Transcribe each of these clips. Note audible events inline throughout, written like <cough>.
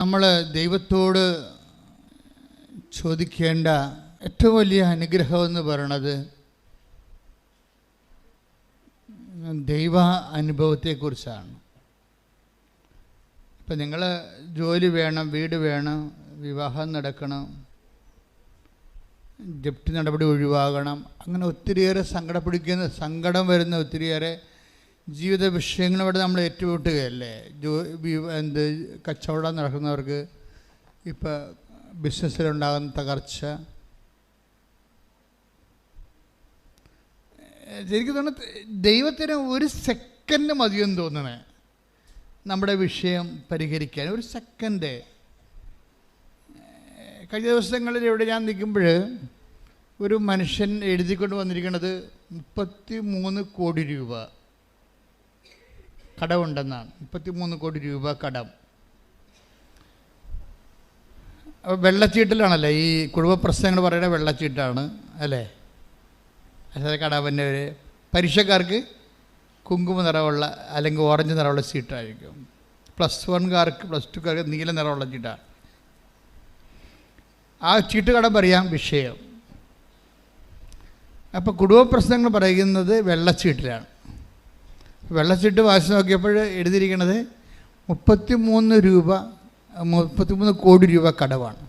നമ്മൾ ദൈവത്തോട് ചോദിക്കേണ്ട ഏറ്റവും വലിയ അനുഗ്രഹം എന്ന് പറയണത് ദൈവ അനുഭവത്തെക്കുറിച്ചാണ്. ഇപ്പം നിങ്ങൾ ജോലി വേണം വീട് വേണം വിവാഹം നടക്കണം ജപ്തി നടപടി ഒഴിവാകണം അങ്ങനെ ഒത്തിരിയേറെ സങ്കടപ്പിടിക്കുന്ന സങ്കടം വരുന്ന ഒത്തിരിയേറെ ജീവിത വിഷയങ്ങളോട് നമ്മൾ ഏറ്റുമുട്ടുകയല്ലേ? ജോ എന്ത് കച്ചവടം നടക്കുന്നവർക്ക് ഇപ്പോൾ ബിസിനസ്സിലുണ്ടാകുന്ന തകർച്ച. ശരിക്കും തോന്നുന്നു ദൈവത്തിന് ഒരു സെക്കൻഡ് മതിയെന്ന് തോന്നണേ. നമ്മുടെ വിഷയം പരിഹരിക്കാൻ. ഒരു സെക്കൻഡ്. കഴിഞ്ഞ ദിവസങ്ങളിൽ ഇവിടെ ഞാൻ നിൽക്കുമ്പോൾ ഒരു മനുഷ്യൻ എഴുതിക്കൊണ്ട് വന്നിരിക്കുന്നത് മുപ്പത്തി മൂന്ന് കോടി രൂപ. കടമുണ്ടെന്നാണ്. മുപ്പത്തി മൂന്ന് കോടി രൂപ കടം. അപ്പോൾ വെള്ളച്ചീട്ടിലാണല്ലേ? ഈ കുടുംബ പ്രശ്നങ്ങൾ പറയുന്ന വെള്ളച്ചീട്ടാണ് അല്ലേ? അല്ലാതെ ഒരു പരീക്ഷക്കാർക്ക് കുങ്കുമ നിറമുള്ള അല്ലെങ്കിൽ ഓറഞ്ച് നിറമുള്ള സീറ്റായിരിക്കും. പ്ലസ് വൺകാർക്ക് പ്ലസ് ടുക്കാർക്ക് നീല നിറമുള്ള ചീട്ടാണ് ആ ചീട്ട് കടം പറയാം വിഷയം. അപ്പോൾ കുടുംബ പ്രശ്നങ്ങൾ പറയുന്നത് വെള്ളച്ചീട്ടിലാണ്. വെള്ളച്ചീട്ട് വായിച്ച് നോക്കിയപ്പോൾ എഴുതിയിരിക്കുന്നത് മുപ്പത്തി മൂന്ന് രൂപ മുപ്പത്തി മൂന്ന് കോടി രൂപ കടമാണ്.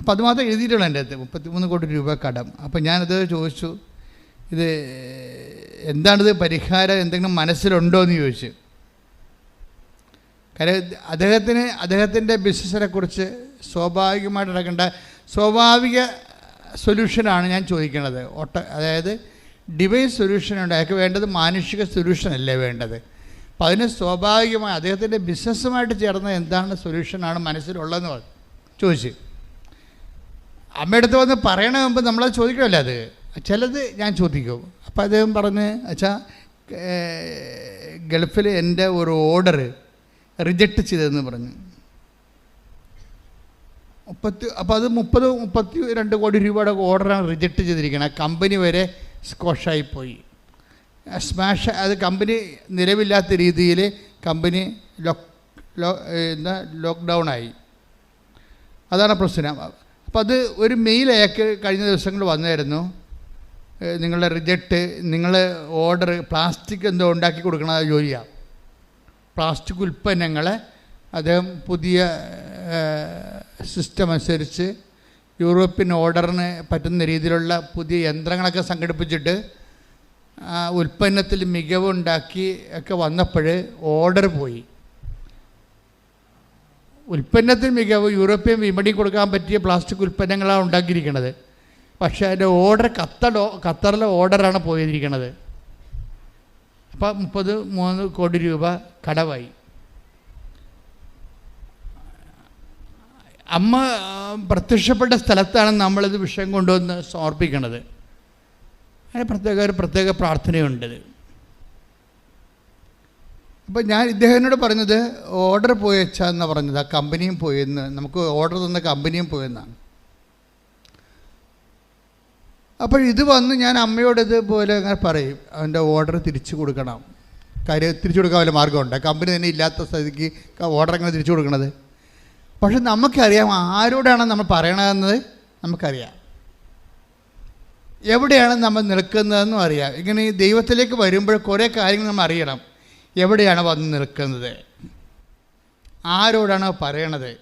അപ്പോൾ അത് മാത്രം എഴുതിയിട്ടുള്ളൂ എന്റെ അടുത്ത് മുപ്പത്തിമൂന്ന് കോടി രൂപ കടം. അപ്പോൾ ഞാനത് ചോദിച്ചു ഇത് എന്താണിത് പരിഹാരം എന്തെങ്കിലും മനസ്സിലുണ്ടോ എന്ന് ചോദിച്ചു. കാര്യം അദ്ദേഹത്തിന് അദ്ദേഹത്തിന്റെ ബിസിനസ്സിനെ കുറിച്ച് സ്വാഭാവികമായിട്ട് നടക്കേണ്ട സ്വാഭാവിക സൊല്യൂഷനാണ് ഞാൻ ചോദിക്കുന്നത്. ഒട്ട അതായത് ഡിവൈൻ സൊല്യൂഷൻ ഉണ്ട്. അയാൾക്ക് വേണ്ടത് മാനുഷിക സൊല്യൂഷൻ അല്ലേ വേണ്ടത്? അപ്പോൾ അതിന് സ്വാഭാവികമായി അദ്ദേഹത്തിന്റെ ബിസിനസ്സുമായിട്ട് ചേർന്ന എന്താണ് സൊല്യൂഷനാണ് മനസ്സിലുള്ളതെന്ന്. ചോദിച്ചു. അമ്മയടുത്ത് വന്ന് പറയണ മുമ്പ് നമ്മളത് ചോദിക്കുമല്ലോ അത്. ചിലത് ഞാൻ ചോദിക്കും. അപ്പോൾ അദ്ദേഹം പറഞ്ഞ് അച്ഛാ ഗൾഫിൽ എന്റെ ഒരു ഓർഡർ റിജക്റ്റ് ചെയ്തതെന്ന് പറഞ്ഞു. മുപ്പത്തി അപ്പോൾ അത് മുപ്പത് മുപ്പത്തി രണ്ട് കോടി രൂപയുടെ ഓർഡറാണ് റിജക്റ്റ് ചെയ്തിരിക്കുന്നത് കമ്പനി വരെ സ്കോഷായി പോയി. സ്മാഷ് അത് കമ്പനി നിലവില്ലാത്ത രീതിയിൽ കമ്പനി ലോക്ക് ലോ എന്താ ലോക്ക്ഡൗൺ ആയി അതാണ് പ്രശ്നം. അപ്പം അത് ഒരു മെയിൽ അയക്ക് കഴിഞ്ഞ ദിവസങ്ങൾ വന്നായിരുന്നു. നിങ്ങളുടെ റിജക്റ്റ് നിങ്ങൾ ഓർഡർ പ്ലാസ്റ്റിക് എന്തോ ഉണ്ടാക്കി കൊടുക്കണ ജോലിയാണ് പ്ലാസ്റ്റിക് ഉൽപ്പന്നങ്ങളെ അദ്ദേഹം പുതിയ സിസ്റ്റം അനുസരിച്ച് യൂറോപ്യൻ ഓർഡറിന് പറ്റുന്ന രീതിയിലുള്ള പുതിയ യന്ത്രങ്ങളൊക്കെ സംഘടിപ്പിച്ചിട്ട് ഉൽപ്പന്നത്തിൽ മികവുണ്ടാക്കി ഒക്കെ വന്നപ്പോൾ ഓർഡർ പോയി. ഉൽപ്പന്നത്തിൽ മികവ് യൂറോപ്യൻ വിപണി കൊടുക്കാൻ പറ്റിയ പ്ലാസ്റ്റിക് ഉൽപ്പന്നങ്ങളാണ് ഉണ്ടാക്കിയിരിക്കുന്നത്. പക്ഷേ അതിന്റെ ഓർഡർ ഖത്തർ ഖത്തറിലെ ഓർഡറാണ് പോയിരിക്കുന്നത്. അപ്പം മുപ്പത് മൂന്ന് കോടി രൂപ കടവായി. അമ്മ പ്രത്യക്ഷപ്പെട്ട സ്ഥലത്താണ് നമ്മളിത് വിഷയം കൊണ്ടുവന്ന് സമർപ്പിക്കുന്നത് അതിന് പ്രത്യേക ഒരു പ്രത്യേക പ്രാർത്ഥനയുണ്ട് അപ്പോൾ ഞാൻ ഇദ്ദേഹത്തിനോട് പറഞ്ഞത് ഓർഡർ പോയച്ചാന്ന് പറഞ്ഞത്. ആ കമ്പനിയും പോയെന്ന്. നമുക്ക് ഓർഡർ തന്ന കമ്പനിയും പോയെന്നാണ്. അപ്പോൾ ഇത് വന്ന് ഞാൻ അമ്മയോട് ഇതുപോലെ അങ്ങനെ പറയും. അവന്റെ ഓർഡർ തിരിച്ചു കൊടുക്കണം. കാര്യം തിരിച്ചു കൊടുക്കാൻ വല്ല മാർഗമുണ്ട് കമ്പനി തന്നെ ഇല്ലാത്ത സ്ഥിതിക്ക് ഓർഡർ എങ്ങനെ തിരിച്ചു കൊടുക്കണത്? പക്ഷെ നമുക്കറിയാം ആരോടാണ് നമ്മൾ പറയണതെന്ന് നമുക്കറിയാം. എവിടെയാണ് നമ്മൾ നിൽക്കുന്നതെന്നും അറിയാം. ഇങ്ങനെ ഈ ദൈവത്തിലേക്ക് വരുമ്പോൾ കുറേ കാര്യങ്ങൾ നമ്മൾ അറിയണം. എവിടെയാണ് വന്ന് നിൽക്കുന്നത്? ആരോടാണ് പറയണത്?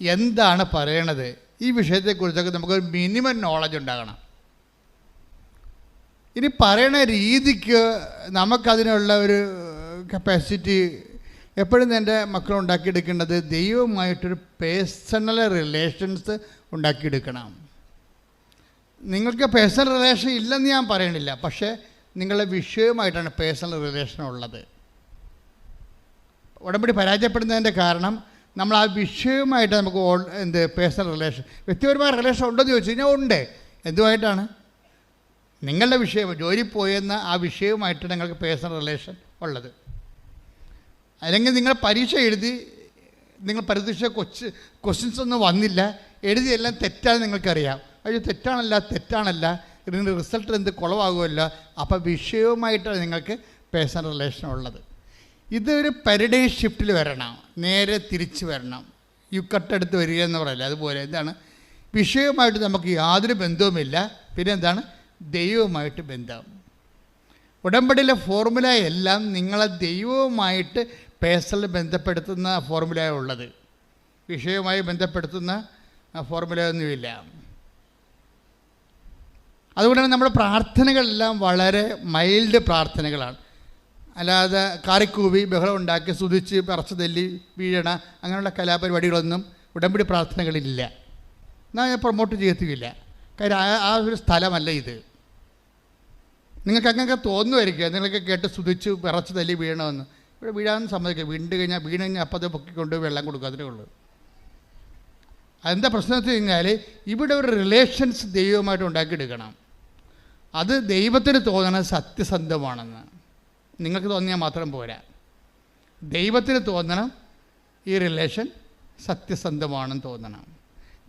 എന്താണ് പറയണത്? ഈ വിഷയത്തെക്കുറിച്ചൊക്കെ നമുക്കൊരു മിനിമം നോളജ് ഉണ്ടാകണം. ഇനി പറയണ രീതിക്ക് നമുക്കതിനുള്ള ഒരു കപ്പാസിറ്റി എപ്പോഴും എന്റെ മക്കൾ ഉണ്ടാക്കിയെടുക്കേണ്ടത് ദൈവവുമായിട്ടൊരു പേഴ്സണൽ റിലേഷൻസ് ഉണ്ടാക്കിയെടുക്കണം. നിങ്ങൾക്ക് പേഴ്സണൽ റിലേഷൻ ഇല്ലെന്ന് ഞാൻ പറയണില്ല പക്ഷേ നിങ്ങളുടെ വിഷയവുമായിട്ടാണ് പേഴ്സണൽ റിലേഷൻ ഉള്ളത്. ഉടമ്പടി പരാജയപ്പെടുന്നതിന്റെ കാരണം നമ്മൾ ആ വിഷയവുമായിട്ട് നമുക്ക് ഓൾ- എന്ത് പേഴ്സണൽ റിലേഷൻ വ്യക്തിപരമായ റിലേഷൻ ഉണ്ടോ എന്ന് ചോദിച്ചു കഴിഞ്ഞാൽ ഉണ്ട്. എന്തുമായിട്ടാണ്? നിങ്ങളുടെ വിഷയം ജോലി പോയെന്ന ആ വിഷയവുമായിട്ട് നിങ്ങൾക്ക് പേഴ്സണൽ റിലേഷൻ ഉള്ളത്. അല്ലെങ്കിൽ നിങ്ങൾ പരീക്ഷ എഴുതി നിങ്ങൾ പരീക്ഷ കൊച്ച് ക്വസ്റ്റ്യൻസ് ഒന്നും വന്നില്ല. എഴുതിയെല്ലാം തെറ്റാന്ന് നിങ്ങൾക്കറിയാം. അയ്യോ തെറ്റാണല്ല തെറ്റാണല്ല. ഇതിന്റെ റിസൾട്ട് എന്ത് കുളവാകുമല്ലോ. അപ്പോൾ വിഷയവുമായിട്ടാണ് നിങ്ങൾക്ക് പേഴ്സണൽ റിലേഷൻ ഉള്ളത്. ഇതൊരു പരിഡേ ഷിഫ്റ്റിൽ വരണം. നേരെ തിരിച്ച് വരണം. യു യുക്കട്ടെടുത്ത് വരിക എന്ന് പറയില്ല അതുപോലെ. എന്താണ്? വിഷയവുമായിട്ട് നമുക്ക് യാതൊരു ബന്ധവുമില്ല. പിന്നെ എന്താണ്? ദൈവവുമായിട്ട് ബന്ധം. ഉടമ്പടിയിലെ ഫോർമുല എല്ലാം നിങ്ങളെ ദൈവവുമായിട്ട് പേഴ്സണൽ ബന്ധപ്പെടുത്തുന്ന ഫോർമുല ഉള്ളത്. വിഷയവുമായി ബന്ധപ്പെടുത്തുന്ന ഫോർമുല ഒന്നുമില്ല. അതുകൊണ്ട് തന്നെ നമ്മുടെ പ്രാർത്ഥനകളെല്ലാം വളരെ മൈൽഡ് പ്രാർത്ഥനകളാണ്. അല്ലാതെ കാറിക്കൂവി ബഹളം ഉണ്ടാക്കി സുതിച്ച് പറച്ച് തല്ലി വീഴണ അങ്ങനെയുള്ള കലാപരിപാടികളൊന്നും ഉടമ്പടി പ്രാർത്ഥനകളില്ല ഞാൻ പ്രൊമോട്ട് ചെയ്യത്തുമില്ല. കാര്യം ആ ആ ഒരു സ്ഥലമല്ല ഇത്. നിങ്ങൾക്ക് അങ്ങനെയൊക്കെ തോന്നുമായിരിക്കുക നിങ്ങളൊക്കെ കേട്ട് സ്തുതിച്ച് വിറച്ച് തല്ലി വീഴണമെന്ന്. ഇവിടെ വീഴാൻ സമ്മതിക്കും വീണ്ട് കഴിഞ്ഞാൽ വീണ് കഴിഞ്ഞാൽ അപ്പം അത് പൊക്കിക്കൊണ്ട് വെള്ളം കൊടുക്കുക അതിനേ ഉള്ളൂ. അതെന്താ പ്രശ്നം വെച്ച് കഴിഞ്ഞാൽ ഇവിടെ ഒരു റിലേഷൻസ് ദൈവമായിട്ട് ഉണ്ടാക്കിയെടുക്കണം. അത് ദൈവത്തിന് തോന്നണത് സത്യസന്ധമാണെന്ന്. നിങ്ങൾക്ക് തോന്നിയാൽ മാത്രം പോരാ. ദൈവത്തിന് തോന്നണം ഈ റിലേഷൻ സത്യസന്ധമാണെന്ന് തോന്നണം.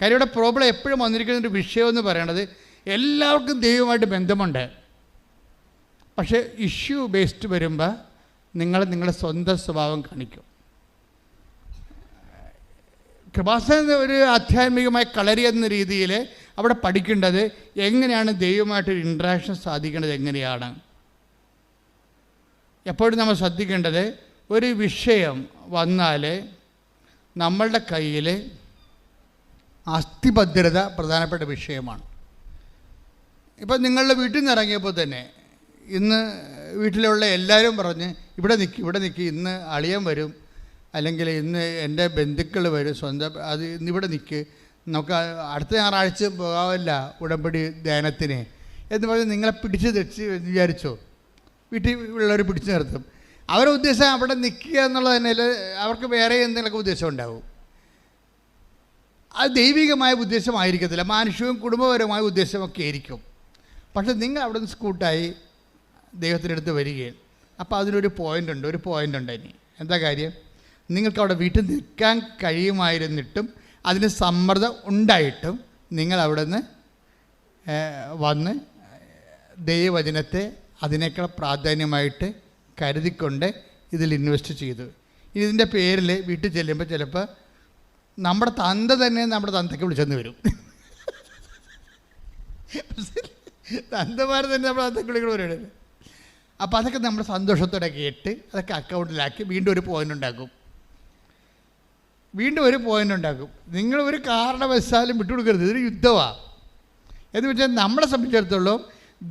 കാര്യം ഇവിടെ പ്രോബ്ലം എപ്പോഴും വന്നിരിക്കുന്ന ഒരു വിഷയം എന്ന് പറയണത് എല്ലാവർക്കും ദൈവമായിട്ട് ബന്ധമുണ്ട്. പക്ഷേ ഇഷ്യൂ ബേസ്ഡ് വരുമ്പോൾ നിങ്ങൾ നിങ്ങളുടെ സ്വന്തം സ്വഭാവം കാണിക്കും. കൃപാസന ഒരു ആധ്യാത്മികമായ കളരി എന്ന രീതിയിൽ അവിടെ പഠിക്കേണ്ടത് എങ്ങനെയാണ് ദൈവമായിട്ട് ഒരു ഇൻട്രാക്ഷൻ സാധിക്കേണ്ടത് എങ്ങനെയാണ്? എപ്പോഴും നമ്മൾ ശ്രദ്ധിക്കേണ്ടത് ഒരു വിഷയം വന്നാൽ നമ്മളുടെ കയ്യിൽ അസ്ഥിഭദ്രത പ്രധാനപ്പെട്ട വിഷയമാണ്. ഇപ്പം നിങ്ങളുടെ വീട്ടിൽ നിന്ന് ഇറങ്ങിയപ്പോൾ തന്നെ ഇന്ന് വീട്ടിലുള്ള എല്ലാവരും പറഞ്ഞ് ഇവിടെ നിൽക്കി ഇവിടെ നിൽക്കി ഇന്ന് അളിയൻ വരും. അല്ലെങ്കിൽ ഇന്ന് എന്റെ ബന്ധുക്കൾ വരും. സ്വന്തം അത് ഇന്ന് ഇവിടെ നിൽക്ക് നമുക്ക് അടുത്ത ഞായറാഴ്ച പോകാമല്ല ഉടമ്പടി ധ്യാനത്തിന് എന്ന് പറഞ്ഞ് നിങ്ങളെ പിടിച്ച് തെച്ച് വിചാരിച്ചോ? വീട്ടിൽ ഉള്ളവർ പിടിച്ചു നിർത്തും. അവരുടെ ഉദ്ദേശം അവിടെ നിൽക്കുക എന്നുള്ളത് തന്നെ അവർക്ക് വേറെ എന്തെങ്കിലുമൊക്കെ ഉദ്ദേശം ഉണ്ടാവും. അത് ദൈവികമായ ഉദ്ദേശമായിരിക്കത്തില്ല. മാനുഷികവും കുടുംബപരമായ ഉദ്ദേശമൊക്കെ ആയിരിക്കും. പക്ഷെ നിങ്ങൾ അവിടെ നിന്ന് സ്കൂട്ടായി ദൈവത്തിന്റെ അടുത്ത് വരികയും അപ്പോൾ അതിനൊരു പോയിന്റ് ഉണ്ട് ഒരു പോയിന്റ് ഉണ്ട് ഇനി. എന്താ കാര്യം? നിങ്ങൾക്ക് അവിടെ വീട്ടിൽ നിൽക്കാൻ കഴിയുമായിരുന്നിട്ടും അതിന് സമ്മർദ്ദം ഉണ്ടായിട്ടും നിങ്ങൾ അവിടെ നിന്ന് വന്ന് ദൈവവചനത്തെ അതിനേക്കാൾ പ്രാധാന്യമായിട്ട് കരുതിക്കൊണ്ട് ഇതിൽ ഇൻവെസ്റ്റ് ചെയ്തു. ഇനി ഇതിന്റെ പേരിൽ വീട്ടിൽ ചെല്ലുമ്പോൾ ചിലപ്പോൾ നമ്മുടെ തന്ത തന്നെ നമ്മുടെ തന്തയ്ക്ക് വിളിച്ചെന്ന് വരും. <laughs> തന്തമാർ തന്നെ നമ്മുടെ തന്തയ്ക്ക് വരുന്നത് അപ്പോൾ അതൊക്കെ നമ്മൾ സന്തോഷത്തോടെ കേട്ട് അതൊക്കെ അക്കൗണ്ടിലാക്കി വീണ്ടും ഒരു പോയിന്റ് ഉണ്ടാക്കും. വീണ്ടും ഒരു പോയിന്റ് ഉണ്ടാക്കും. നിങ്ങൾ ഒരു കാരണവശാലും വിട്ടുകൊടുക്കരുത്. ഇതൊരു യുദ്ധമാണ് എന്ന് വെച്ചാൽ നമ്മളെ സംബന്ധിച്ചിടത്തോളം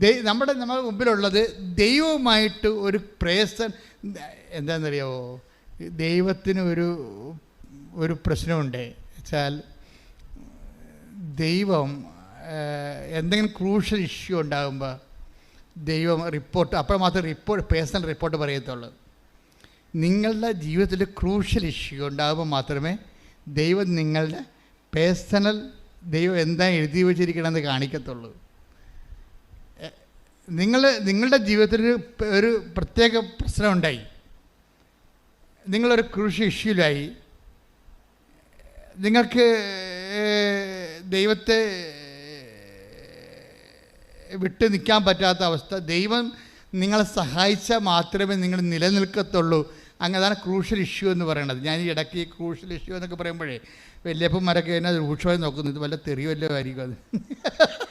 ദൈ നമ്മുടെ നമ്മുടെ മുമ്പിലുള്ളത് ദൈവവുമായിട്ട് ഒരു പ്രേസൻ എന്താണെന്നറിയാമോ ദൈവത്തിന് ഒരു ഒരു പ്രശ്നമുണ്ട്. വെച്ചാൽ ദൈവം എന്തെങ്കിലും ക്രൂഷ്യൽ ഇഷ്യൂ ഉണ്ടാകുമ്പോൾ ദൈവം റിപ്പോർട്ട് അപ്പോൾ മാത്രമേ റിപ്പോർട്ട് പേഴ്സണൽ റിപ്പോർട്ട് പറയത്തുള്ളൂ. നിങ്ങളുടെ ജീവിതത്തിൽ ക്രൂഷ്യൽ ഇഷ്യൂ ഉണ്ടാകുമ്പോൾ മാത്രമേ ദൈവം നിങ്ങളുടെ പേഴ്സണൽ ദൈവം എന്താ എഴുതി വച്ചിരിക്കണമെന്ന് കാണിക്കത്തുള്ളൂ. നിങ്ങൾ നിങ്ങളുടെ ജീവിതത്തിൽ ഒരു പ്രത്യേക പ്രശ്നമുണ്ടായി. നിങ്ങളൊരു ക്രൂഷ്യൽ ഇഷ്യൂലായി നിങ്ങൾക്ക് ദൈവത്തെ വിട്ട് നിൽക്കാൻ പറ്റാത്ത അവസ്ഥ. ദൈവം നിങ്ങളെ സഹായിച്ചാൽ മാത്രമേ നിങ്ങൾ നിലനിൽക്കത്തുള്ളൂ. അങ്ങനെ അതാണ് ക്രൂഷ്യൽ ഇഷ്യൂ എന്ന് പറയുന്നത്. ഞാൻ ഈ ഇടയ്ക്ക് ഈ ക്രൂഷ്യൽ ഇഷ്യൂ എന്നൊക്കെ പറയുമ്പോഴേ വല്യപ്പന്മാരൊക്കെ എന്നെ രൂക്ഷമായി നോക്കുന്നു. ഇത് വല്ല തെറി വല്ല ആയിരിക്കും അത്. <laughs>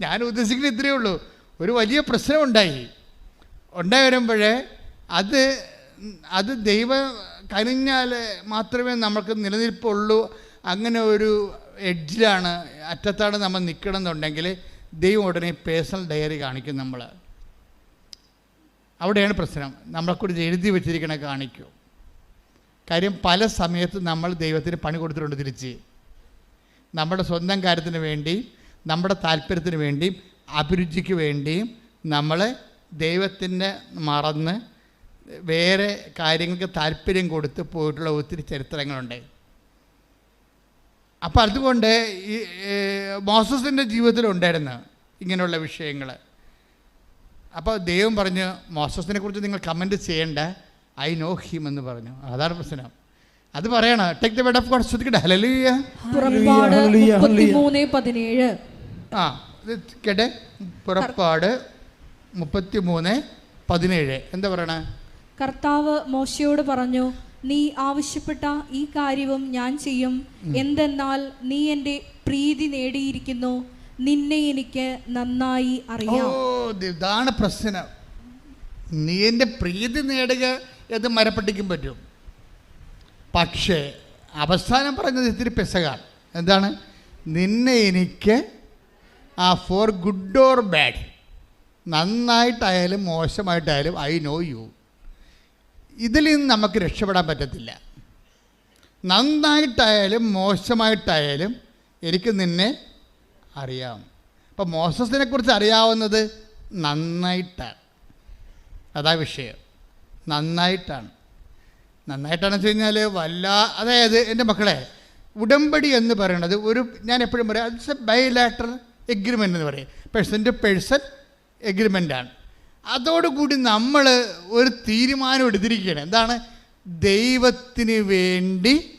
ഞാൻ ഉദ്ദേശിക്കുന്നത് ഇത്രയേ ഉള്ളൂ. ഒരു വലിയ പ്രശ്നം ഉണ്ടായി ഉണ്ടായി വരുമ്പോഴേ അത് അത് ദൈവം കനിഞ്ഞാൽ മാത്രമേ നമുക്ക് നിലനിൽപ്പുള്ളൂ. അങ്ങനെ ഒരു എഡ്ജിലാണ് അറ്റത്താണ് നമ്മൾ നിൽക്കണം എന്നുണ്ടെങ്കിൽ ദൈവം ഉടനെ പേഴ്സണൽ ഡയറി കാണിക്കും നമ്മൾ അവിടെയാണ് പ്രശ്നം. നമ്മളെക്കുറിച്ച് എഴുതി വെച്ചിരിക്കണ കാണിക്കും. കാര്യം പല സമയത്ത് നമ്മൾ ദൈവത്തിന് പണി കൊടുത്തിട്ടുണ്ട് തിരിച്ച്. നമ്മുടെ സ്വന്തം കാര്യത്തിന് വേണ്ടി നമ്മുടെ താല്പര്യത്തിന് വേണ്ടി അഭിരുചിക്ക് വേണ്ടിയും നമ്മൾ ദൈവത്തിന്റെ മറന്ന് വേറെ കാര്യങ്ങൾക്ക് താല്പര്യം കൊടുത്ത് പോയിട്ടുള്ള ഒത്തിരി ചരിത്രങ്ങളുണ്ട്. അപ്പം അതുകൊണ്ട് ഈ മോസസിന്റെ ജീവിതത്തിലുണ്ടായിരുന്നു ഇങ്ങനെയുള്ള വിഷയങ്ങൾ. അപ്പോൾ ദൈവം പറഞ്ഞ് മോസസിനെ കുറിച്ച് നിങ്ങൾ കമന്റ് ചെയ്യേണ്ട. ഐ നോ ഹിം എന്ന് പറഞ്ഞു. അതാണ് പ്രശ്നം. അത് പറയണം. Take the word of God ശ്രദ്ധിക്കട്ടെ. Hallelujah പുറപ്പാട് മുപ്പത്തിമൂന്ന് പതിനേഴ്. ആ ഇത് കേട്ടെ? പുറപ്പാട് മുപ്പത്തി മൂന്ന് പതിനേഴ്. എന്താ പറയണേ? കർത്താവ് മോശയോട് പറഞ്ഞു നീ ആവശ്യപ്പെട്ട ഈ കാര്യവും ഞാൻ ചെയ്യും. എന്തെന്നാൽ നീ എന്റെ പ്രീതി നേടിയിരിക്കുന്നു. നിന്നെ എനിക്ക് നന്നായി അറിയാം. ഇത് ഇതാണ് പ്രശ്നം. നീ എന്റെ പ്രീതി നേടുക എന്ന് മരപ്പട്ടിക്കും പറ്റും. പക്ഷേ അവസാനം പറഞ്ഞത് ഇത്തിരി പെസകാണ്. എന്താണ്? നിന്നെ എനിക്ക് ആ ഫോർ ഗുഡ് ഓർ ബാഡ് നന്നായിട്ടായാലും മോശമായിട്ടായാലും ഐ നോ യു ഇതിൽ നിന്ന് നമുക്ക് രക്ഷപ്പെടാൻ പറ്റത്തില്ല. നന്നായിട്ടായാലും മോശമായിട്ടായാലും എനിക്ക് നിന്നെ അറിയാം. അപ്പം മോസസിനെ കുറിച്ച് അറിയാവുന്നത് നന്നായിട്ടാണ്. അതാ വിഷയം. നന്നായിട്ടാണ്. നന്നായിട്ടാണെന്ന് വെച്ച് കഴിഞ്ഞാൽ വല്ല അതായത് എന്റെ മക്കളെ ഉടമ്പടി എന്ന് പറയുന്നത് ഒരു ഞാൻ എപ്പോഴും പറയാം ഇറ്റ്സ് എ ബൈലാറ്ററൽ എഗ്രിമെന്റ് എന്ന് പറയും. പേഴ്സൺ ടു പേഴ്സൺ എഗ്രിമെന്റാണ് അതോടുകൂടി നമ്മൾ ഒരു തീരുമാനം എടുത്തിരിക്കുകയാണ്. എന്താണ്? ദൈവത്തിന് വേണ്ടി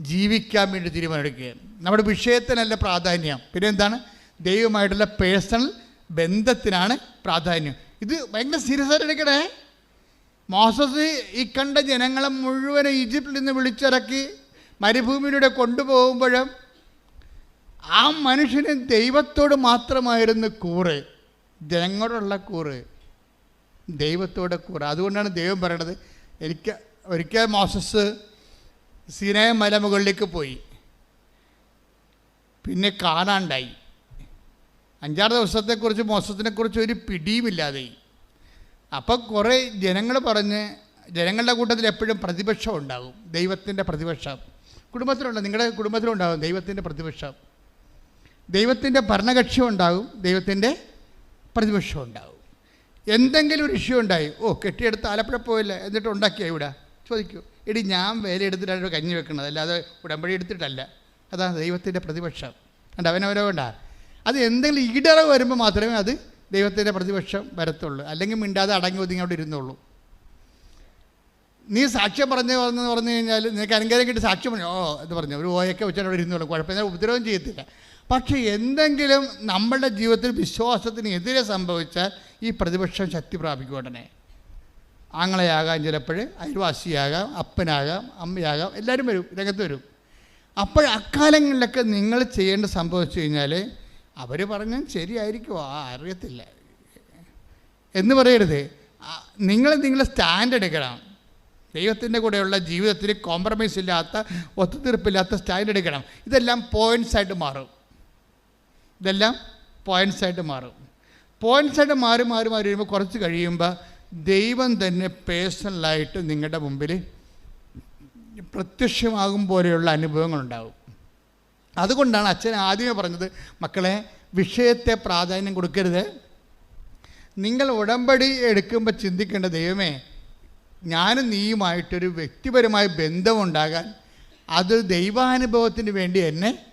ജീവിക്കാൻ വേണ്ടി തീരുമാനമെടുക്കുകയാണ് നമ്മുടെ വിഷയത്തിനല്ല പ്രാധാന്യം. പിന്നെ എന്താണ് ദൈവമായിട്ടുള്ള പേഴ്സണൽ ബന്ധത്തിനാണ് പ്രാധാന്യം. ഇത് ഭയങ്കര സീരിയസ് ആയിട്ട് എടുക്കണേ. മോസസ് ഈ കണ്ട ജനങ്ങളെ മുഴുവൻ ഈജിപ്തിൽ നിന്ന് വിളിച്ചിറക്കി മരുഭൂമിയിലൂടെ കൊണ്ടുപോകുമ്പോഴും ആ മനുഷ്യന് ദൈവത്തോട് മാത്രമായിരുന്നു കൂറ്. ജനങ്ങളോടുള്ള കൂറ്. ദൈവത്തോടെ കൂടെ. അതുകൊണ്ടാണ് ദൈവം പറയണത് എനിക്ക് ഒരിക്കൽ മോസസ് സീനായ മലമുകളിലേക്ക് പോയി. പിന്നെ കാണാണ്ടായി. അഞ്ചാറ് ദിവസത്തെക്കുറിച്ച് മോസത്തിനെക്കുറിച്ച് ഒരു പിടിയുമില്ലാതെ. അപ്പം കുറേ ജനങ്ങൾ പറഞ്ഞ് ജനങ്ങളുടെ കൂട്ടത്തിൽ എപ്പോഴും പ്രതിപക്ഷം ഉണ്ടാകും ദൈവത്തിന്റെ പ്രതിപക്ഷം. കുടുംബത്തിലുണ്ട്? നിങ്ങളുടെ കുടുംബത്തിലുണ്ടാകും ദൈവത്തിന്റെ പ്രതിപക്ഷം. ദൈവത്തിന്റെ ഭരണകക്ഷിയും ഉണ്ടാകും ദൈവത്തിന്റെ പ്രതിപക്ഷം ഉണ്ടാകും എന്തെങ്കിലും ഒരു ഇഷ്യൂ ഉണ്ടായി. ഓ കെട്ടിയെടുത്ത് ആലപ്പുഴ പോയില്ല? എന്നിട്ട് ഉണ്ടാക്കിയ ഇവിടെ? ചോദിക്കൂ. എടി ഞാൻ വേല എടുത്തിട്ടാണ് കഞ്ഞി വെക്കുന്നത് അല്ലാതെ ഉടമ്പടി എടുത്തിട്ടല്ല. അതാണ് ദൈവത്തിന്റെ പ്രതിപക്ഷം. അല്ല അവനവനോ വേണ്ട അത് എന്തെങ്കിലും ഈടറവ് വരുമ്പോൾ മാത്രമേ അത് ദൈവത്തിന്റെ പ്രതിപക്ഷം വരത്തുള്ളൂ. അല്ലെങ്കിൽ മിണ്ടാതെ അടങ്ങി ഒതുങ്ങി അവിടെ ഇരുന്നുള്ളൂ നീ സാക്ഷ്യം പറഞ്ഞു പറഞ്ഞു പറഞ്ഞു കഴിഞ്ഞാൽ നിനക്ക് അനുഗ്രഹം കിട്ടി സാക്ഷ്യം പറഞ്ഞു. ഓ എന്ന് പറഞ്ഞു. ഒരു ഓയൊക്കെ വെച്ചാൽ അവിടെ ഇരുന്നുള്ളൂ കുഴപ്പമില്ല ഉപദ്രവം ചെയ്യത്തില്ല. പക്ഷേ എന്തെങ്കിലും നമ്മളുടെ ജീവിതത്തിൽ വിശ്വാസത്തിന് എതിരെ സംഭവിച്ചാൽ ഈ പ്രതിപക്ഷം ശക്തി പ്രാപിക്കും ഉടനെ. ആങ്ങളെയാകാം ചിലപ്പോൾ അയൽവാസിയാകാം അപ്പനാകാം അമ്മയാകാം എല്ലാവരും വരും രംഗത്ത് വരും. അപ്പോൾ അക്കാലങ്ങളിലൊക്കെ നിങ്ങൾ ചെയ്യേണ്ട സംഭവിച്ചു കഴിഞ്ഞാൽ അവർ പറഞ്ഞ ശരിയായിരിക്കുമോ? ആ അറിയത്തില്ല. എന്ന് പറയരുത്. നിങ്ങൾ നിങ്ങളെ സ്റ്റാൻഡ് എടുക്കണം. ദൈവത്തിന്റെ കൂടെയുള്ള ജീവിതത്തിൽ കോംപ്രമൈസ് ഇല്ലാത്ത ഒത്തുതീർപ്പില്ലാത്ത സ്റ്റാൻഡ് എടുക്കണം. ഇതെല്ലാം പോയിന്റ്സ് ആയിട്ട് മാറും. ഇതെല്ലാം പോയിന്റ്സ് ആയിട്ട് മാറും. പോയിന്റ്സ് ആയിട്ട് മാറി മാറി മാറി വരുമ്പോൾ കുറച്ച് കഴിയുമ്പോൾ ദൈവം തന്നെ പേഴ്സണലായിട്ട് നിങ്ങളുടെ മുമ്പിൽ പ്രത്യക്ഷമാകും പോലെയുള്ള അനുഭവങ്ങളുണ്ടാവും. അതുകൊണ്ടാണ് അച്ഛൻ ആദ്യമേ പറഞ്ഞത് മക്കളെ വിഷയത്തെ പ്രാധാന്യം കൊടുക്കരുത്. നിങ്ങൾ ഉടമ്പടി എടുക്കുമ്പോൾ ചിന്തിക്കേണ്ട ദൈവമേ ഞാനും നീയുമായിട്ടൊരു വ്യക്തിപരമായ ബന്ധമുണ്ടാകാൻ അത് ദൈവാനുഭവത്തിന് വേണ്ടി എന്നെ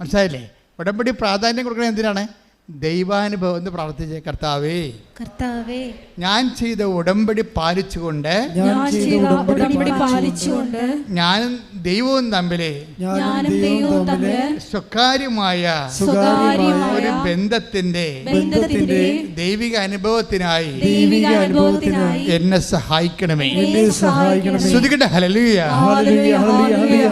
മനസ്സിലായില്ലേ? ഉടമ്പടി പ്രാധാന്യം കൊടുക്കണത് എന്തിനാണ്? ദൈവാനുഭവം എന്ന് പ്രാർത്ഥിച്ചേ കർത്താവേ കർത്താവേ ഞാൻ ചെയ്ത ഉടമ്പടി പാലിച്ചുകൊണ്ട് ഞാൻ ചെയ്ത ഉടമ്പടി പാലിച്ചുകൊണ്ട് ഞാനും ദൈവവും തമ്മിലെ സ്വകാര്യമായ ഒരു ബന്ധത്തിന്റെ ബന്ധത്തിന്റെ ദൈവിക അനുഭവത്തിനായി ദൈവിക അനുഭവത്തിനായി എന്നെ സഹായിക്കണമേ. എന്നെ സഹായിക്കണമേ. ശ്രുതികട്ടെ ഹലലുയ ഹല്ലേലൂയ,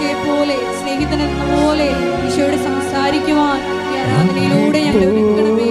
മോശയെ പോലെ സ്നേഹിതനെന്ന പോലെ ഈശോയോട് സംസാരിക്കുവാൻ ആരാധനയിലൂടെ ഞങ്ങൾ ഒരുക്കണമേ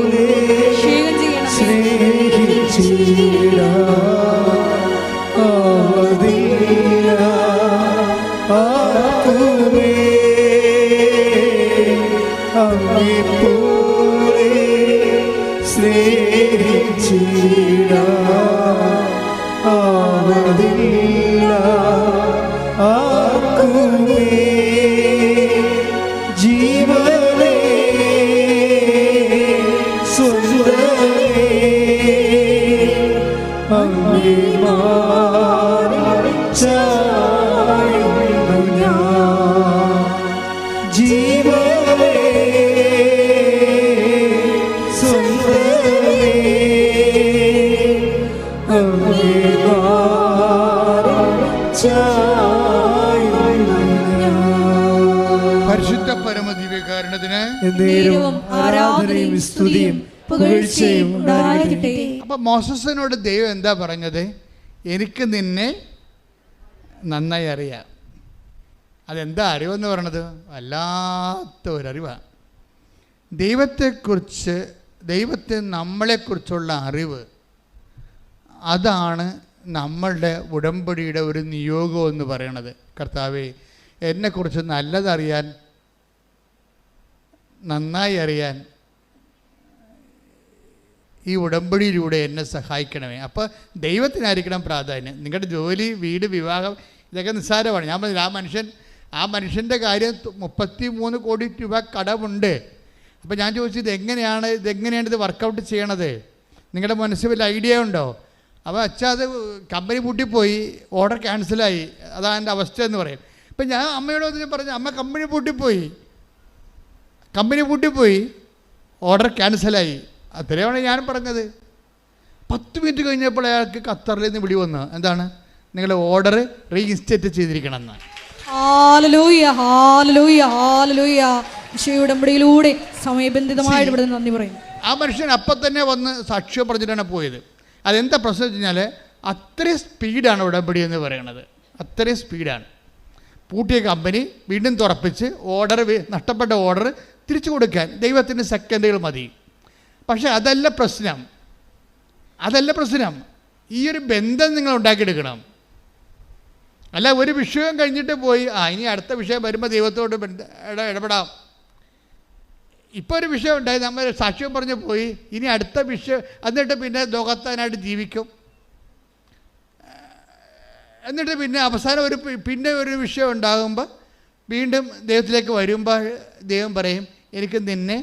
പരിശുദ്ധ പരമദിവ്യകാരണത്തിന് എന്നേരവും ആരാധനയും സ്തുതിയും പുകഴ്ചയും ഉണ്ടായിരിക്കട്ടെ അപ്പം മോസസിനോട് ദൈവം എന്താ പറഞ്ഞത്? എനിക്ക് നിന്നെ നന്നായി അറിയാം. അതെന്താ അറിവെന്ന് പറയണത്? വല്ലാത്ത ഒരറിവാണ് ദൈവത്തെക്കുറിച്ച് ദൈവത്തെ നമ്മളെക്കുറിച്ചുള്ള അറിവ് അതാണ് നമ്മളുടെ ഉടമ്പടിയുടെ ഒരു നിയോഗം എന്ന് പറയണത്. കർത്താവെ എന്നെക്കുറിച്ച് നല്ലതറിയാൻ നന്നായി അറിയാൻ ഈ ഉടമ്പടിയിലൂടെ എന്നെ സഹായിക്കണമേ. അപ്പോൾ ദൈവത്തിനായിരിക്കണം പ്രാധാന്യം. നിങ്ങളുടെ ജോലി വീട് വിവാഹം ഇതൊക്കെ നിസ്സാരമാണ്. ഞാൻ പറഞ്ഞില്ല ആ മനുഷ്യൻ ആ മനുഷ്യന്റെ കാര്യം മുപ്പത്തി മൂന്ന് കോടി രൂപ കടമുണ്ട്. അപ്പോൾ ഞാൻ ചോദിച്ചു ഇതെങ്ങനെയാണ് ഇതെങ്ങനെയാണ് ഇത് വർക്കൗട്ട് ചെയ്യണത്? നിങ്ങളുടെ മനസ്സിൽ വല്ല ഐഡിയ ഉണ്ടോ? അപ്പോൾ അച്ഛാ അത് കമ്പനി പൂട്ടിപ്പോയി ഓർഡർ ക്യാൻസലായി അതാണ് എന്റെ അവസ്ഥ എന്ന് പറയും. ഇപ്പം ഞാൻ അമ്മയോട് വന്ന് പറഞ്ഞു അമ്മ കമ്പനി പൂട്ടിപ്പോയി. കമ്പനി പൂട്ടിപ്പോയി. ഓർഡർ ക്യാൻസലായി. അത്രയാണ് ഞാൻ പറഞ്ഞത്. പത്ത് മിനിറ്റ് കഴിഞ്ഞപ്പോൾ അയാൾക്ക് ഖത്തറിൽ നിന്ന് വിളി വന്നു. എന്താണ്? നിങ്ങൾ ഓർഡർ റീഇൻസ്റ്റേറ്റ് ചെയ്തിരിക്കണം എന്ന് ഉടമ്പടിയിലൂടെ ഇവിടെ നന്ദി പറയുന്നു ആ മനുഷ്യൻ അപ്പം തന്നെ വന്ന് സാക്ഷ്യം പറഞ്ഞിട്ടാണ് പോയത്. അതെന്താ പ്രശ്നം വെച്ച് കഴിഞ്ഞാൽ അത്രയും സ്പീഡാണ് ഉടമ്പടി എന്ന് പറയണത്. അത്രയും സ്പീഡാണ്. പൂട്ടിയ കമ്പനി വീണ്ടും തുറപ്പിച്ച് ഓർഡർ നഷ്ടപ്പെട്ട ഓർഡർ തിരിച്ചു കൊടുക്കാൻ ദൈവത്തിന് സെക്കൻഡുകൾ മതി. പക്ഷേ അതല്ല പ്രശ്നം. അതല്ല പ്രശ്നം. ഈ ഒരു ബന്ധം നിങ്ങൾ ഉണ്ടാക്കിയെടുക്കണം. അല്ല ഒരു വിഷയം കഴിഞ്ഞിട്ട് പോയി ആ ഇനി അടുത്ത വിഷയം വരുമ്പോൾ ദൈവത്തോട് ഇടപെടാം. ഇപ്പോൾ ഒരു വിഷയം ഉണ്ടായി നമ്മൾ സാക്ഷ്യം പറഞ്ഞു പോയി ഇനി അടുത്ത വിഷയം എന്നിട്ട് പിന്നെ ലോകത്താനായിട്ട് ജീവിക്കും. എന്നിട്ട് പിന്നെ അവസാനം ഒരു പിന്നെ ഒരു വിഷയം ഉണ്ടാകുമ്പോൾ വീണ്ടും ദൈവത്തിലേക്ക് വരുമ്പോൾ ദൈവം പറയും എനിക്ക് നിന്നെ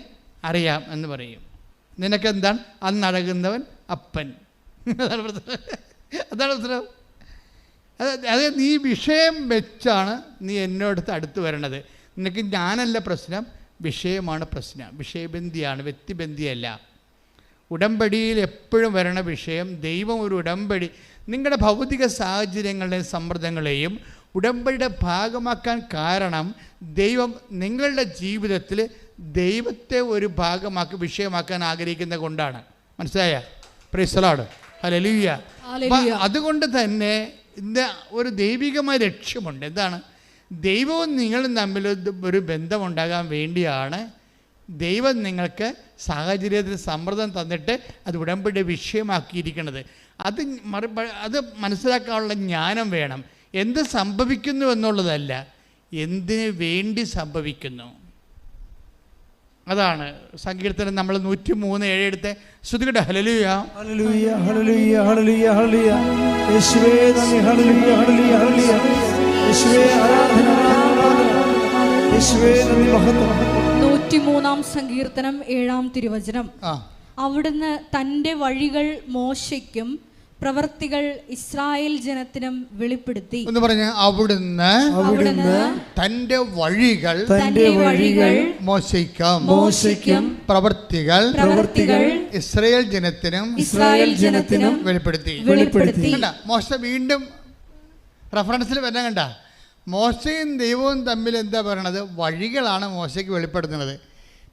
അറിയാം എന്ന് പറയും. നിനക്ക് എന്താണ് അന്നഴകുന്നവൻ അപ്പൻ. അതാണ് അതാണ് അത് അത് നീ വിഷയം വെച്ചാണ് നീ എന്നോടത്ത് അടുത്ത് വരണത്. നിനക്ക് ഞാനല്ല പ്രശ്നം വിഷയമാണ് പ്രശ്നം. വിഷയബന്ധിയാണ് വ്യക്തിബന്ധിയല്ല. ഉടമ്പടിയിൽ എപ്പോഴും വരണ വിഷയം ദൈവം ഒരു ഉടമ്പടി. നിങ്ങളുടെ ഭൗതിക സാഹചര്യങ്ങളെയും സമ്മർദ്ദങ്ങളെയും ഉടമ്പടിയുടെ ഭാഗമാക്കാൻ കാരണം ദൈവം നിങ്ങളുടെ ജീവിതത്തിൽ ദൈവത്തെ ഒരു ഭാഗമാക്കി വിഷയമാക്കാൻ ആഗ്രഹിക്കുന്നത് കൊണ്ടാണ്. മനസ്സിലായ? പ്രിസലാട് ഹലലിയ. അതുകൊണ്ട് തന്നെ ഇന്ന് ഒരു ദൈവികമായ ലക്ഷ്യമുണ്ട്. എന്താണ്? ദൈവവും നിങ്ങളും തമ്മിൽ ഒരു ബന്ധമുണ്ടാകാൻ വേണ്ടിയാണ് ദൈവം നിങ്ങൾക്ക് സാഹചര്യത്തിൽ സമ്മർദ്ദം തന്നിട്ട് അത് ഉടമ്പടി വിഷയമാക്കിയിരിക്കുന്നത്. അത് മറു അത് മനസ്സിലാക്കാനുള്ള ജ്ഞാനം വേണം. എന്ത് സംഭവിക്കുന്നു എന്നുള്ളതല്ല എന്തിനു വേണ്ടി സംഭവിക്കുന്നു. അതാണ് സങ്കീർത്തനം നമ്മൾ നൂറ്റി മൂന്ന് ഏഴെടുത്ത് ശ്രുതികട്ടെ ഹലലുയ ഹല്ലേലൂയ ഹല്ലേലൂയ ഹല്ലേലൂയ ഹല്ലേലൂയ. യേശുവേ യേശുവേ ആരാധന. യേശുവേ മഹത്വം. നൂറ്റിമൂന്നാം സങ്കീർത്തനം ഏഴാം തിരുവചനം. ആ. അവിടുന്ന് തന്റെ വഴികൾ മോശയ്ക്കും പ്രവർത്തികൾ ഇസ്രായേൽ ജനത്തിനും വെളിപ്പെടുത്തി. എന്ന് പറഞ്ഞ അവിടുന്ന് അവിടുന്ന് തന്റെ വഴികൾ തന്റെ വഴികൾ മോശിക്കാം മോശയ്ക്കും പ്രവർത്തികൾ പ്രവർത്തികൾ ഇസ്രായേൽ ജനത്തിനും ഇസ്രായേൽ ജനത്തിനും വെളിപ്പെടുത്തി. വെളിപ്പെടുത്തി. കണ്ട മോശ വീണ്ടും റെഫറൻസിൽ വരാൻ കണ്ട. മോശയും ദൈവവും തമ്മിൽ എന്താ പറയണത്? വഴികളാണ് മോശയ്ക്ക് വെളിപ്പെടുത്തുന്നത്.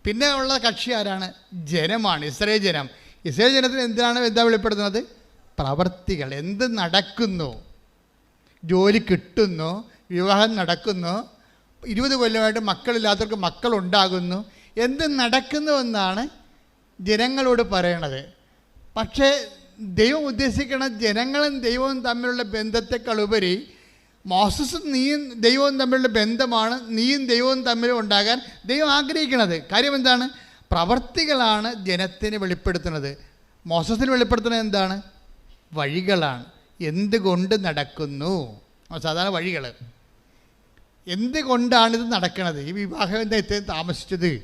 പിന്നെ ഉള്ള കക്ഷി ആരാണ്? ജനമാണ് ഇസ്രയേൽ ജനം. ഇസ്രയേൽ ജനത്തിന് എന്തിനാണ് എന്താ വെളിപ്പെടുത്തുന്നത്? പ്രവർത്തികൾ. എന്ത് നടക്കുന്നു? ജോലി കിട്ടുന്നു വിവാഹം നടക്കുന്നു ഇരുപത് കൊല്ലമായിട്ട് മക്കളില്ലാത്തവർക്ക് മക്കളുണ്ടാകുന്നു. എന്ത് നടക്കുന്നു എന്നാണ് ജനങ്ങളോട് പറയണത്. പക്ഷേ ദൈവം ഉദ്ദേശിക്കുന്ന ജനങ്ങളും ദൈവവും തമ്മിലുള്ള ബന്ധത്തെക്കാളുപരി മോസസും നീയും ദൈവവും തമ്മിലുള്ള ബന്ധമാണ്. നീയും ദൈവവും തമ്മിൽ ഉണ്ടാകാൻ ദൈവം ആഗ്രഹിക്കുന്നത്. കാര്യം എന്താണ്? പ്രവർത്തികളാണ് ജനത്തിന് വെളിപ്പെടുത്തുന്നത്. മോസസിന് വെളിപ്പെടുത്തുന്നത് എന്താണ്? വഴികളാണ്. എന്തുകൊണ്ട് നടക്കുന്നു? സാധാരണ വഴികൾ എന്തുകൊണ്ടാണിത് നടക്കുന്നത് ഈ വിവാഹം എന്താ ഇത്രയും താമസിച്ചത്?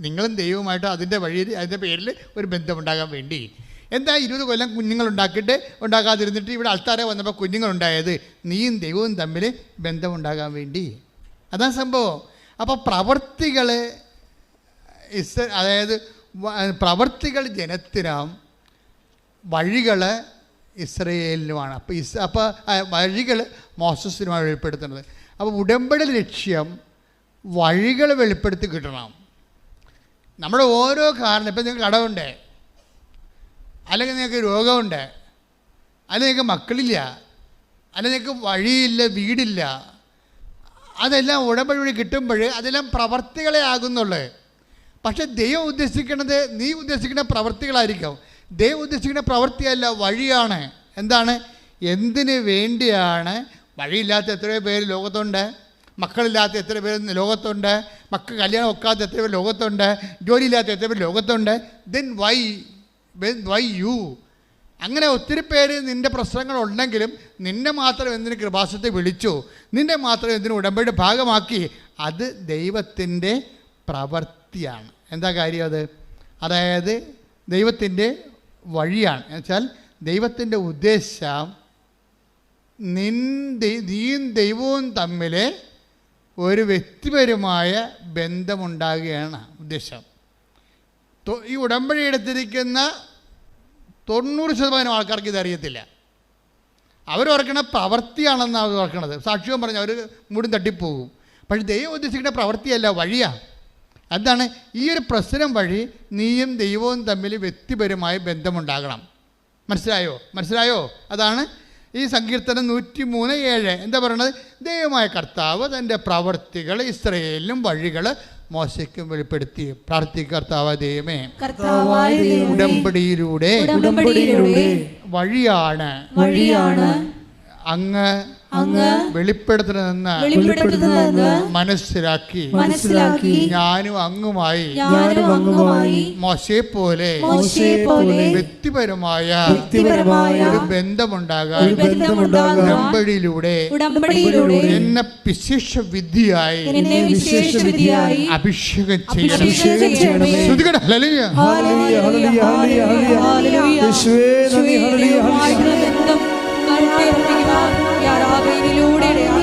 നിങ്ങളും ദൈവവുമായിട്ട് അതിന്റെ വഴിയിൽ അതിന്റെ പേരിൽ ഒരു ബന്ധമുണ്ടാകാൻ വേണ്ടി. എന്താ ഇരുപത് കൊല്ലം കുഞ്ഞുങ്ങളുണ്ടാക്കിയിട്ട് ഉണ്ടാകാതിരുന്നിട്ട് ഇവിടെ അൾത്താറെ വന്നപ്പോൾ കുഞ്ഞുങ്ങളുണ്ടായത്? നീയും ദൈവവും തമ്മിൽ ബന്ധമുണ്ടാകാൻ വേണ്ടി. അതാണ് സംഭവം. അപ്പോൾ പ്രവർത്തികൾ ഇസ് അതായത് പ്രവർത്തികൾ ജനത്തിനാം വഴികൾ ഇസ്രയേലിനുമാണ്. അപ്പോൾ ഇസ് അപ്പോൾ വഴികൾ മോസസിനുമാണ് വെളിപ്പെടുത്തുന്നത്. അപ്പോൾ ഉടമ്പടി ലക്ഷ്യം വഴികൾ വെളിപ്പെടുത്തി കിട്ടണം. നമ്മുടെ ഓരോ കാരണം ഇപ്പം നിങ്ങൾക്ക് കടമുണ്ട് അല്ലെങ്കിൽ നിങ്ങൾക്ക് രോഗമുണ്ട് അല്ലെങ്കിൽ നിങ്ങൾക്ക് മക്കളില്ല അല്ലെങ്കിൽ നിങ്ങൾക്ക് വഴിയില്ല വീടില്ല അതെല്ലാം ഉടമ്പടി വഴി കിട്ടുമ്പോൾ അതെല്ലാം പ്രവർത്തികളെ ആകുന്നുള്ളൂ. പക്ഷെ ദൈവം ഉദ്ദേശിക്കുന്നത് നീ ഉദ്ദേശിക്കുന്ന പ്രവർത്തികളായിരിക്കും. ദൈവം ഉദ്ദേശിക്കുന്ന പ്രവൃത്തിയല്ല വഴിയാണ്. എന്താണ്? എന്തിനു വേണ്ടിയാണ്? വഴിയില്ലാത്ത എത്രയോ പേര് ലോകത്തുണ്ട്. മക്കളില്ലാത്ത എത്ര പേര് ലോകത്തുണ്ട്. മക്കൾ കല്യാണം ഒക്കാത്ത എത്ര പേര് ലോകത്തുണ്ട്. ജോലിയില്ലാത്ത എത്ര പേര് ലോകത്തുണ്ട്. ദെൻ വൈ വൈ യു അങ്ങനെ ഒത്തിരി പേര് നിന്റെ പ്രശ്നങ്ങളുണ്ടെങ്കിലും നിന്നെ മാത്രം എന്തിന് കൃപാസത്തെ വിളിച്ചു? നിന്നെ മാത്രം എന്തിനു ഉടമ്പടി ഭാഗമാക്കി? അത് ദൈവത്തിന്റെ പ്രവൃത്തിയാണ്. എന്താ കാര്യം അത്? അതായത് ദൈവത്തിന്റെ വഴിയാണ്. എന്നുവെച്ചാൽ ദൈവത്തിന്റെ ഉദ്ദേശം നിൻ നീയും ദൈവവും തമ്മിൽ ഒരു വ്യക്തിപരമായ ബന്ധമുണ്ടാകുകയാണ് ഉദ്ദേശം. ഈ ഉടമ്പടി എടുത്തിരിക്കുന്ന തൊണ്ണൂറ് ശതമാനം ആൾക്കാർക്ക് ഇതറിയത്തില്ല. അവരോർക്കണ പ്രവൃത്തിയാണെന്ന് അവർ ഓർക്കണത്. സാക്ഷ്യം പറഞ്ഞ് അവർ മുടും തട്ടിപ്പോകും. പക്ഷെ ദൈവം ഉദ്ദേശിക്കുന്ന പ്രവൃത്തിയല്ല വഴിയാണ് അതാണ് ഈ ഒരു പ്രശ്നം വഴി നീയും ദൈവവും തമ്മിൽ വ്യക്തിപരമായ ബന്ധമുണ്ടാകണം. മനസ്സിലായോ? മനസ്സിലായോ? അതാണ് ഈ സങ്കീർത്തനം നൂറ്റി മൂന്ന് ഏഴ്. എന്താ പറയണത്? ദൈവമായ കർത്താവ് തന്റെ പ്രവർത്തികൾ ഇസ്രയേലിലും വഴികൾ മോശയ്ക്കും വെളിപ്പെടുത്തി. പ്രാർത്ഥിക്കുക കർത്താവ് ദൈവമേ. കർത്താവായ ദൈവമേ, ഉടമ്പടിയിലൂടെ ഉടമ്പടിയിലൂടെ വഴിയാണ് വഴിയാണ് അങ്ങ് അങ്ങ് വെളിപ്പെടുത്തിൽ നിന്ന് മനസ്സിലാക്കി മനസ്സിലാക്കി ഞാനും അങ്ങുമായി ഞാനും അങ്ങുമായി മോശയെ പോലെ മോശയെ പോലെ വ്യക്തിപരമായ വ്യക്തിപരമായ ഒരു ബന്ധമുണ്ടാകാൻ ഒരു ബന്ധമുണ്ടാകുക ഉടമ്പടിയിലൂടെ ഉടമ്പടിയിലൂടെ എന്നെ വിശേഷ വിദ്യയായി എന്നെ വിശേഷ വിധിയായി അഭിഷേകം ചെയ്യണം അഭിഷേകം ഹല്ലേലൂയ. ഹല്ലേലൂയ, ഹല്ലേലൂയ, ഹല്ലേലൂയ, ഹല്ലേലൂയ. യേശുവേ നന്ദി ഹല്ലേലൂയ, കർത്താവ്